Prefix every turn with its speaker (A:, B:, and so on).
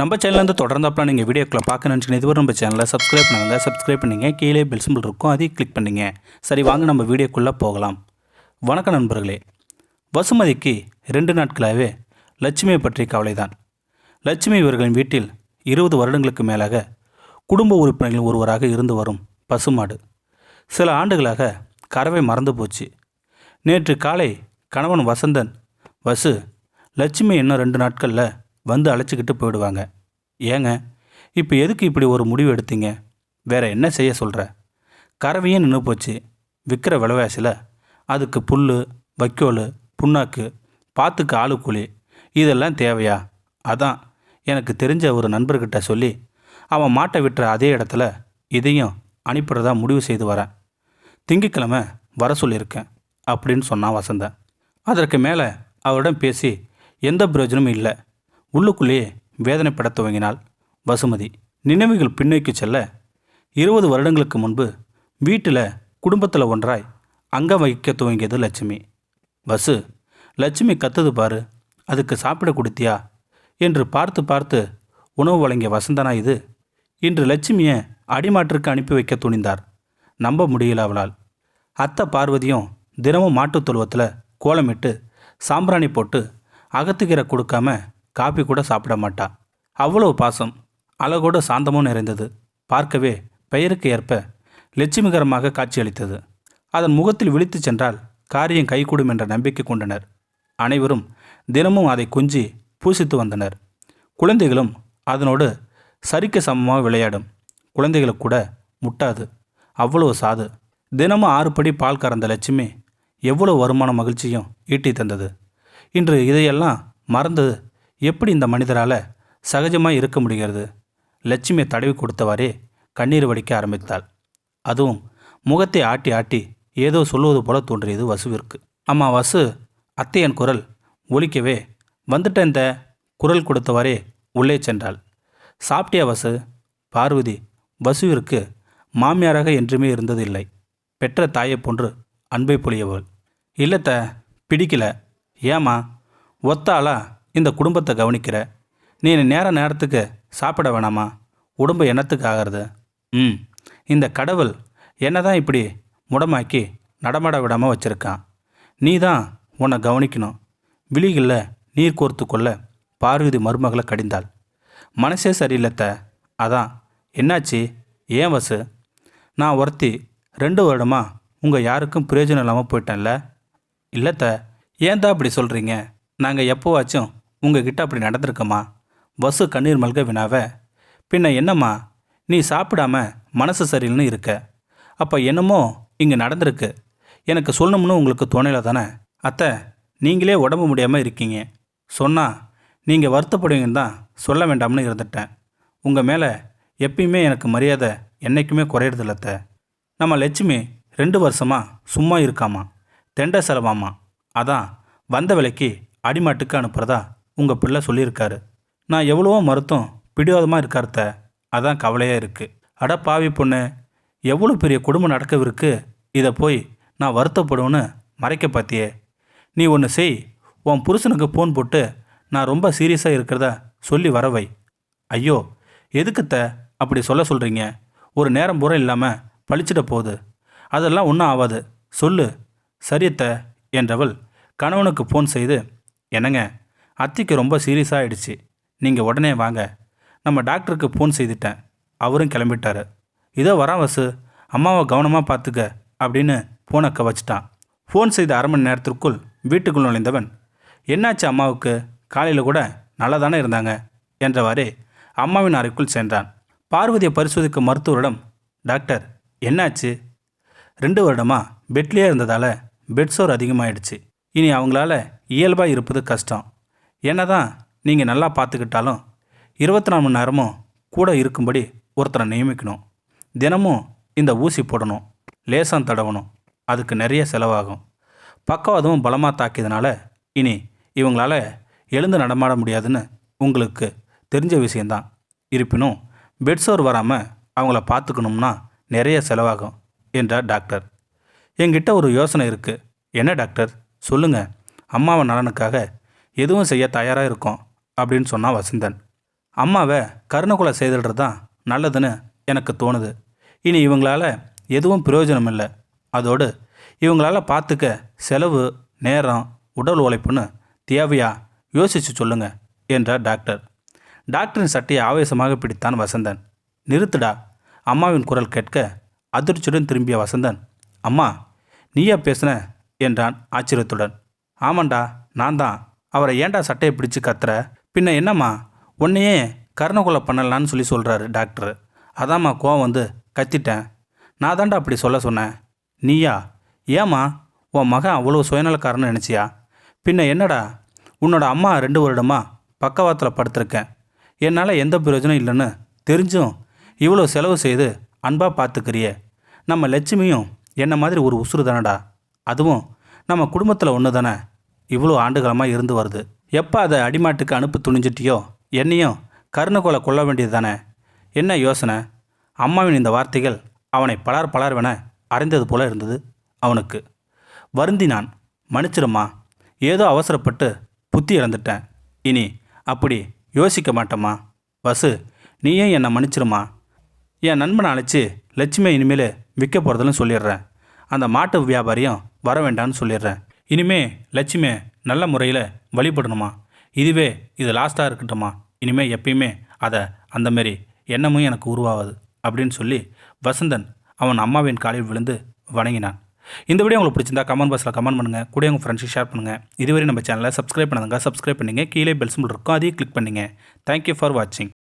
A: நம்ம சேனல்லேருந்து தொடர்ந்தாப்பில் நீங்கள் வீடியோக்களை பார்க்க நினச்சிங்க இதுவரை நம்ம சேனலில் சப்ஸ்கிரைப் பண்ணுங்கள் சப்ஸ்கிரைப் பண்ணிங்க. கீழே பெல் சிம்பிள் இருக்கும். அதையும் கிளிக் பண்ணிங்க. சரி வாங்க நம்ம வீடியோக்குள்ளே போகலாம். வணக்கம் நண்பர்களே. வசுமதிக்கு ரெண்டு நாட்களாகவே லட்சுமியை பற்றிய கவலைதான். லட்சுமி இவர்களின் வீட்டில் இருபது வருடங்களுக்கு மேலாக குடும்ப உறுப்பினர்களில் ஒருவராக இருந்து வரும் பசுமாடு. சில ஆண்டுகளாக கறவை மறந்து போச்சு. நேற்று காலை கணவன் வசந்தன் வசு லட்சுமி இன்னும் ரெண்டு நாட்களில் வந்து அழைச்சிக்கிட்டு போயிடுவாங்க. ஏங்க இப்போ எதுக்கு இப்படி ஒரு முடிவு எடுத்தீங்க? வேற என்ன செய்ய சொல்கிற கறவையும் நின்று போச்சு. விற்கிற விலைவாசியில் அதுக்கு புல் வைக்கோல் புண்ணாக்கு பாத்துக்கு ஆளு கூலி இதெல்லாம் தேவையா? அதான் எனக்கு தெரிஞ்ச ஒரு நண்பர்கிட்ட சொல்லி அவன் மாட்டை விட்டுற அதே இடத்துல இதையும் அனுப்பிடுறதா முடிவு செய்து வரேன் திங்கட்கிழமை வர சொல்லியிருக்கேன் அப்படின்னு சொன்னான் வசந்தன் அதற்கு மேலே அவரிடம் பேசி எந்த பிரயோஜனமும் இல்லை. உள்ளுக்குள்ளேயே வேதனைப்பட துவங்கினாள் வசுமதி. நினைவுகள் பின்னோக்கி செல்ல இருபது வருடங்களுக்கு முன்பு வீட்டில் குடும்பத்தில் ஒன்றாய் அங்கம் வகிக்க துவங்கியது லட்சுமி. வசு லட்சுமி கத்துது பாரு அதுக்கு சாப்பிட கொடுத்தியா? என்று பார்த்து பார்த்து உணவு வழங்கிய வசந்தனா இது. இன்று லட்சுமியை அடிமாட்டிற்கு அனுப்பி வைக்க துணிந்தார். நம்ப முடியல அவளால். அத்தை பார்வதியும் தினமும் மாட்டுத் தொழுவத்தில் கோலமிட்டு சாம்பிராணி போட்டு அகத்துக்கீரை கொடுக்காம காப்பி கூட சாப்பிட மாட்டா. அவ்வளவு பாசம். அழகோடு சாந்தமும் நிறைந்தது. பார்க்கவே பெயருக்கு ஏற்ப லட்சுமிகரமாக காட்சியளித்தது. அதன் முகத்தில் விழித்துச் சென்றால் காரியம் கைகூடும் என்ற நம்பிக்கை கொண்டனர். அனைவரும் தினமும் அதை கொஞ்சி பூசித்து வந்தனர். குழந்தைகளும் அதனோடு சரிக்கு சமமாக விளையாடும். குழந்தைகளுக்கு கூட முட்டாது. அவ்வளவு சாது. தினமும் ஆறுபடி பால் கறந்த லட்சுமி எவ்வளவு வருமான மகிழ்ச்சியும் ஈட்டி தந்தது. இன்று இதையெல்லாம் மறந்து எப்படி இந்த மனிதரால் சகஜமாக இருக்க முடிகிறது? லட்சுமியை தடவி கொடுத்தவாறே கண்ணீர் வடிக்க ஆரம்பித்தாள். அதுவும் முகத்தை ஆட்டி ஆட்டி ஏதோ சொல்லுவது போல தோன்றியது வசுவிற்கு. அம்மா வசு அத்தையன் குரல் ஒலிக்கவே வந்துட்ட இந்த குரல் கொடுத்தவாறே உள்ளே சென்றாள். சாப்பிட்டியா வசு? பார்வதி வசுவிற்கு மாமியாராக என்றுமே இருந்ததில்லை. பெற்ற தாயைப் போன்று அன்பை பொழியவள். இல்லத்த பிடிக்கல. ஏம்மா ஒத்தாளா இந்த குடும்பத்தை கவனிக்கிற. நீ நேர நேரத்துக்கு சாப்பிட வேணாமா? உடம்பு என்னத்துக்கு ஆகிறது? ம். இந்த கடவுள் என்ன தான் இப்படி முடமாக்கி நடமாட விடாமல் வச்சுருக்கான். நீ தான் உன்னை கவனிக்கணும். விழிகளில் நீர் கோர்த்து கொள்ள பார்வதி மருமகளை கடிந்தாள். மனசே சரியில்லைத்த. அதான். என்னாச்சு? ஏன் வசு? நான் ஒருத்தி ரெண்டு வருடமா உங்கள் யாருக்கும் பிரயோஜனம் இல்லாமல் போயிட்டேன்ல. இல்லைத்த. ஏன் தான் அப்படி சொல்கிறீங்க நாங்கள் எப்போவாச்சும் உங்ககிட்ட அப்படி நடந்திருக்கோமா? வசு கண்ணீர் மல்க வினாவ பின்ன என்னம்மா? நீ சாப்பிடாம மனசு சரியில்லைன்னு இருக்க. அப்போ என்னமோ இங்கே நடந்திருக்கு. எனக்கு சொல்லணும்னு உங்களுக்கு தோணையில் தானே? அத்தை நீங்களே உடம்பு முடியாமல் இருக்கீங்க. சொன்னால் நீங்கள் வருத்தப்படுவீங்கன்னு தான் சொல்ல வேண்டாம்னு இருந்துட்டேன். உங்கள் மேலே எப்பயுமே எனக்கு மரியாதை என்றைக்குமே குறையறதில்ல அத்தை. நம்ம லட்சுமி ரெண்டு வருஷமா சும்மா இருக்காமா? தெண்டை செலவாமா? அதான் வந்த விலைக்கு அடிமாட்டுக்கு அனுப்புகிறதா உங்கள் பிள்ளை சொல்லியிருக்காரு. நான் எவ்வளவோ மருத்துவம் பிடிவாதமாக இருக்கார்த்த. அதான் கவலையாக இருக்குது அட பாவி பொண்ணு எவ்வளோ பெரிய குடும்பம் நடக்கவிருக்கு. இதை போய் நான் வருத்தப்படுவேன்னு மறைக்க பார்த்தியே நீ ஒன்று செய் உன் புருஷனுக்கு ஃபோன் போட்டு நான் ரொம்ப சீரியஸாக இருக்கிறதா சொல்லி வரவை ஐயோ எதுக்குத்த அப்படி சொல்ல சொல்கிறீங்க ஒரு நேரம் பூரா இல்லாமல் பழிச்சிட போகுது. அதெல்லாம் ஒன்றும் ஆகாது சொல்லு. சரியத்த என்றவள் கணவனுக்கு ஃபோன் செய்து என்னங்க அத்திக்கு ரொம்ப சீரியஸாக ஆயிடுச்சு. நீங்கள் உடனே வாங்க. நம்ம டாக்டருக்கு ஃபோன் செய்துட்டேன். அவரும் கிளம்பிட்டாரு. இதோ வரான் வசு அம்மாவை கவனமாக பார்த்துக்க அப்படின்னு ஃபோனை வச்சுட்டான் ஃபோன் செய்த அரை மணி நேரத்திற்குள் வீட்டுக்குள் நுழைந்தவன் என்னாச்சு அம்மாவுக்கு? காலையில் கூட நல்லா தானே இருந்தாங்க? என்றவாறே அம்மாவின் அறைக்குள் சென்றான். பார்வதியை பரிசோதிக்க மருத்துவரிடம் டாக்டர் என்னாச்சு? ரெண்டு வருடமாக பெட்லேயே இருந்ததால் பெட் சோர் அதிகமாகிடுச்சு இனி அவங்களால இயல்பாக இருப்பது கஷ்டம். என்னதான் நீங்கள் நல்லா பார்த்துக்கிட்டாலும் இருபத்தி நாலு மணி நேரமும் கூட இருக்கும்படி ஒருத்தரை நியமிக்கணும். தினமும் இந்த ஊசி போடணும் லேசம் தடவணும். அதுக்கு நிறைய செலவாகும். பக்கவாதமும் பலமாக தாக்கியதுனால இனி இவங்களால எழுந்து நடமாட முடியாதுன்னு உங்களுக்கு தெரிஞ்ச விஷயந்தான் இருப்பினும் பெட்ஸோர் வராமல் அவங்கள பார்த்துக்கணும்னா நிறைய செலவாகும் என்றார் டாக்டர். என்கிட்ட ஒரு யோசனை இருக்குது என்ன டாக்டர்? சொல்லுங்கள் அம்மாவை நலனுக்காக எதுவும் செய்ய தயாராக இருக்கோம் அப்படின்னு சொன்னான் வசந்தன். அம்மாவை கருணை செய்தல்றது தான் நல்லதுன்னு எனக்கு தோணுது. இனி இவங்களால் எதுவும் பிரயோஜனம் இல்லை. அதோடு இவங்களால பார்த்துக்க செலவு நேரம் உடல் உழைப்புன்னு தேவையா? யோசிச்சு சொல்லுங்கள் என்றார் டாக்டர். டாக்டரின் சட்டையை ஆவேசமாக பிடித்தான் வசந்தன். நிறுத்துடா அம்மாவின் குரல் கேட்க அதிர்ச்சியுடன் திரும்பிய வசந்தன். அம்மா நீயா பேசுன? என்றான் ஆச்சரியத்துடன். ஆமாண்டா நான் தான் அவரை ஏன்டா சட்டையை பிடிச்சு கத்துற? பின்ன என்னம்மா? உன்னையே கருணை பண்ணலான்னு சொல்லி சொல்கிறாரு டாக்டர். அதாம்மா கோவம் வந்து கத்திட்டேன். நான் தாண்டா அப்படி சொல்ல சொன்னேன். நீயா? ஏம்மா? உன் மகன் அவ்வளோ சுயநலக்காரன்னு நினச்சியா? பின்ன என்னடா? உன்னோட அம்மா ரெண்டு வருடமா பக்கவாத்தில் படுத்திருக்கேன். என்னால் எந்த பிரயோஜனம் இல்லைன்னு தெரிஞ்சும் இவ்வளோ செலவு செய்து அன்பாக பார்த்துக்கிறியே நம்ம லட்சுமியும் என்ன மாதிரி ஒரு உசுறு தானடா? அதுவும் நம்ம குடும்பத்தில் ஒன்று தானே இவ்வளோ ஆண்டுகாலமாக இருந்து வருது. எப்போ அதை அடிமாட்டுக்கு அனுப்ப துணிஞ்சிட்டியோ? என்னையும் கருணகோலை கொள்ள வேண்டியது தானே என்ன யோசனை? அம்மாவின் இந்த வார்த்தைகள் அவனை பலார் பலார்வென அறிந்தது போல இருந்தது அவனுக்கு. வருந்தினான் மன்னிச்சிடுமா ஏதோ அவசரப்பட்டு புத்தி இழந்துட்டேன். இனி அப்படி யோசிக்க மாட்டேம்மா. வசு நீயும் என்னை மன்னிச்சிருமா என் நண்பனை அழைச்சி லட்சுமி இனிமேல் விற்க போகிறதுன்னு சொல்லிடுறேன். அந்த மாட்டு வியாபாரியும் வர வேண்டான்னு சொல்லிடுறேன். இனிமே லட்சுமி நல்ல முறையில் வழிபடணுமா? இதுவே இது லாஸ்ட்டாக இருக்கட்டுமா? இனிமேல் எப்பயுமே அதை அந்த மாரி எண்ணமும் எனக்கு உருவாகாது அப்படின்னு சொல்லி வசந்தன் அவன் அம்மாவின் காலில் விழுந்து வணங்கினான். இந்த வீடியோ உங்களுக்கு பிடிச்சிருந்தா கமெண்ட் பாக்ஸில் கமெண்ட் பண்ணுங்கள் கூட உங்கள் ஃப்ரெண்ட்ஸுக்கு ஷேர் பண்ணுங்கள் இதுவரை நம்ம சேனலை சப்ஸ்கிரைப் பண்ணுங்க சப்ஸ்கிரைப் பண்ணுங்கள் கீழே பெல் சிம்பிள் இருக்கும். அதையும் கிளிக் பண்ணுங்கள் தேங்க்யூ ஃபார் வாட்சிங்